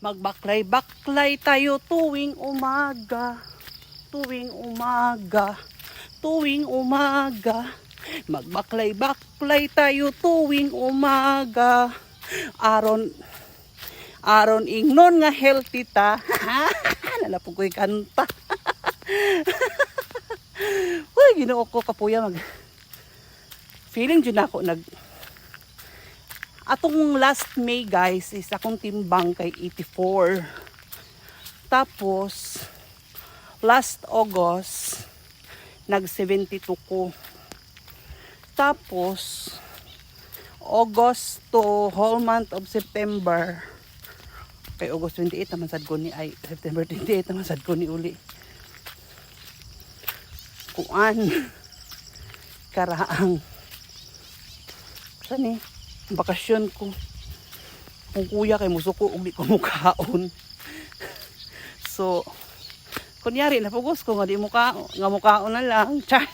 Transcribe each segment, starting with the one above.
Magbaklay-baklay tayo tuwing umaga. Tuwing umaga. Tuwing umaga. Magbaklay-baklay tayo tuwing umaga. Aron aron ingnon nga healthy ta. Nalapog ko'y kanta. Uy, ginoo ko kapuya mag feeling dyan ako nag atong last May guys is akong timbang kay 84 tapos last August nag 72 ko. Tapos August to whole month of September kay August 28 naman sad ko ni ay September 28 naman sad ko ni uli. Kuan karaang. Saan eh bakasyon ko. Kung kuya kay musuko ug di ko mukaon so kunyari napugos ko nga di muka nga mukaon na lang. Char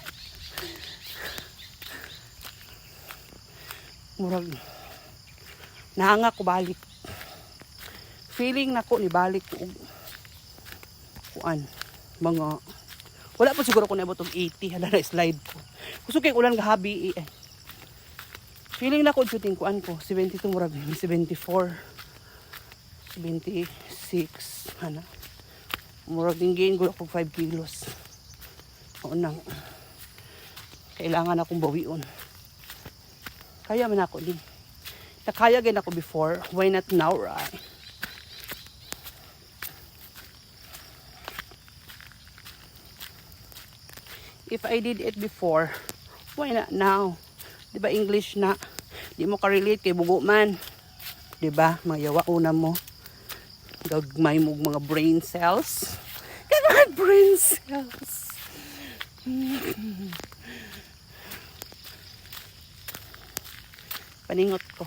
murag nahanga ko balik. Feeling nako ni balik ko kuan mga wala pa siguro ko naabot og 80 hala na slide ko. Gusto kay ulan gahabi eh feeling na ko shooting kuan ko 72 murag 74 76 ana murag din gain ko 5 kilos. O nang kailangan akong bawion kaya man ako din. Nakaya gin ako before. Why not now right? If I did it before why not now Di ba English na? Di mo ka-relate kay bugo man. Di ba? Mayawa una mo. Gagmay mo mga brain cells. Gagmay brain cells. Paningot ko.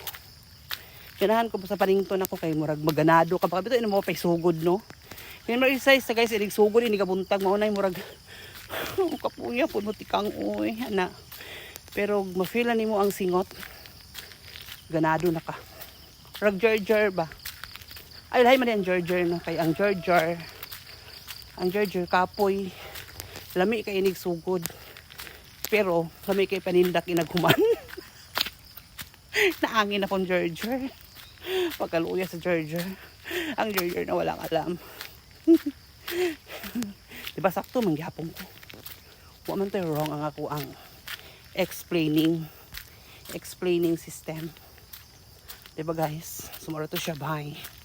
Ganahan ko sa panington ako kay murag maganado ka pa. Bito ino mo pay sugod no. Kaya mo exercise sa guys, inig sugod ini kabuntag mo na murag kapuya pud mo tikang uy ana. Pero mafeel ni mo ang singot. Ganado na ka. Rag jar ba? Ay lahi man yan jar na kay ang jar ang jar kapoy lami kay inig sugod. Pero lami kay panindak inaghuman. Naangin na pong jar Pagkaluya sa jar Ang jar na walang alam. diba sakto mangyapon ko. Wa man tayo wrong ang ako ang explaining explaining system. 'Di ba guys? Sumara to siya bye.